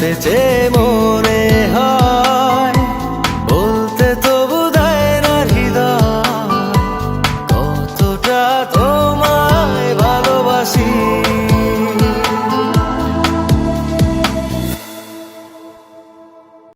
আসতেছে মনে হয়।